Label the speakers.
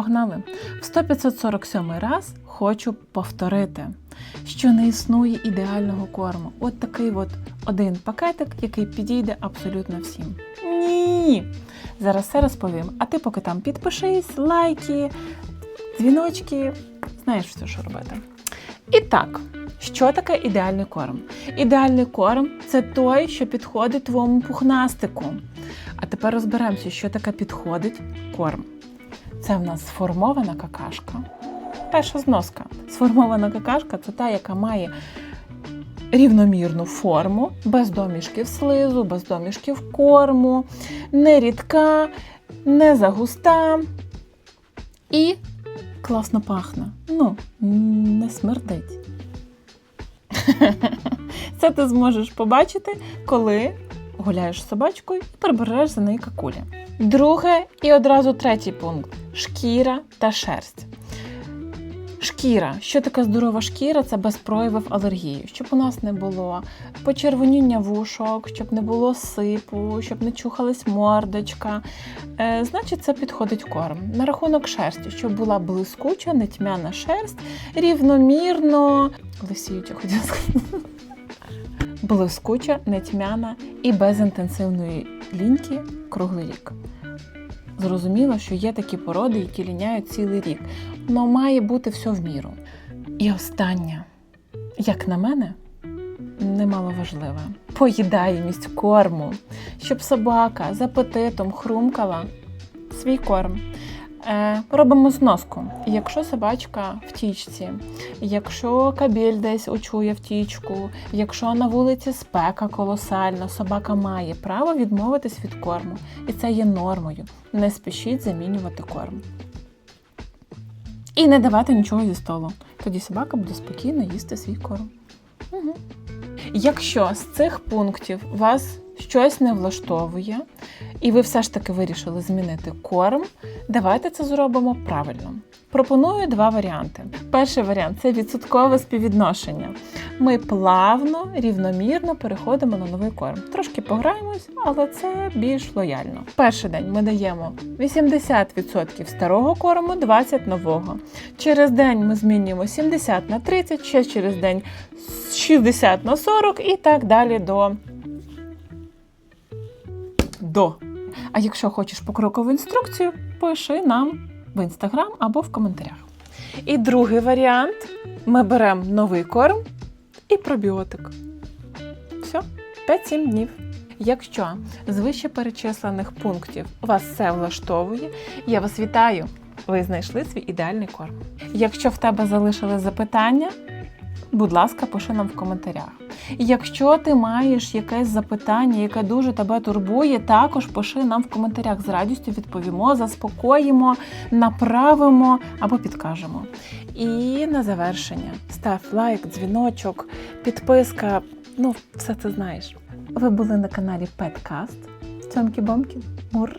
Speaker 1: погнали. В 100-547 раз хочу повторити, що не існує ідеального корму. От такий от один пакетик, який підійде абсолютно всім. Ні. Зараз все розповім. А ти поки там підпишись, лайки, дзвіночки, знаєш все, що робити. І так, що таке ідеальний корм? Ідеальний корм це той, що підходить твоєму пухнастику. А тепер розберемося, що таке підходить корм. Це в нас сформована какашка. Перша зноска. Сформована какашка це та, яка має рівномірну форму, без домішків слизу, без домішків корму, не рідка, не загуста і класно пахне. Ну, не смердить. Це ти зможеш побачити, коли гуляєш з собачкою і прибереш за неї какулі. Друге і одразу третій пункт шкіра та шерсть. Шкіра. Що таке здорова шкіра? Це без проявів алергії, щоб у нас не було почервоніння вушок, щоб не було сипу, щоб не чухалась мордочка. Е, значить, це підходить корм. На рахунок шерсті, щоб була блискуча, нетьмяна шерсть, рівномірно лисіюча, хотіла сказати. Блискуча, нетьмяна і без інтенсивної ліньки круглий рік. Зрозуміло, що є такі породи, які ліняють цілий рік. Но має бути все в міру. І останнє, як на мене, немало важливе. Поїдаємість корму, щоб собака з апетитом хрумкала свій корм. Е, робимо зноску. Якщо собачка в тічці, якщо кабель десь очує втічку, якщо на вулиці спека колосальна, собака має право відмовитись від корму. І це є нормою. Не спішіть замінювати корм. І не давати нічого зі столу. Тоді собака буде спокійно їсти свій корм. Угу. Якщо з цих пунктів вас щось не влаштовує, і ви все ж таки вирішили змінити корм, давайте це зробимо правильно. Пропоную два варіанти. Перший варіант це відсоткове співвідношення. Ми плавно, рівномірно переходимо на новий корм. Трошки пограємось, але це більш лояльно. Перший день ми даємо 80% старого корму, 20% нового. Через день ми змінюємо 70 на 30, ще через день 60 на 40 і так далі до. до. А якщо хочеш покрокову інструкцію, пиши нам в інстаграм або в коментарях. І другий варіант: ми беремо новий корм і пробіотик. Все, 5-7 днів. Якщо з вище перечислених пунктів вас все влаштовує, я вас вітаю! Ви знайшли свій ідеальний корм. Якщо в тебе залишили запитання, будь ласка, пиши нам в коментарях. І якщо ти маєш якесь запитання, яке дуже тебе турбує, також пиши нам в коментарях. З радістю відповімо, заспокоїмо, направимо або підкажемо. І на завершення став лайк, дзвіночок, підписка. Ну, все це знаєш. Ви були на каналі Петкаст. Цьомкі-бомкі. Мур.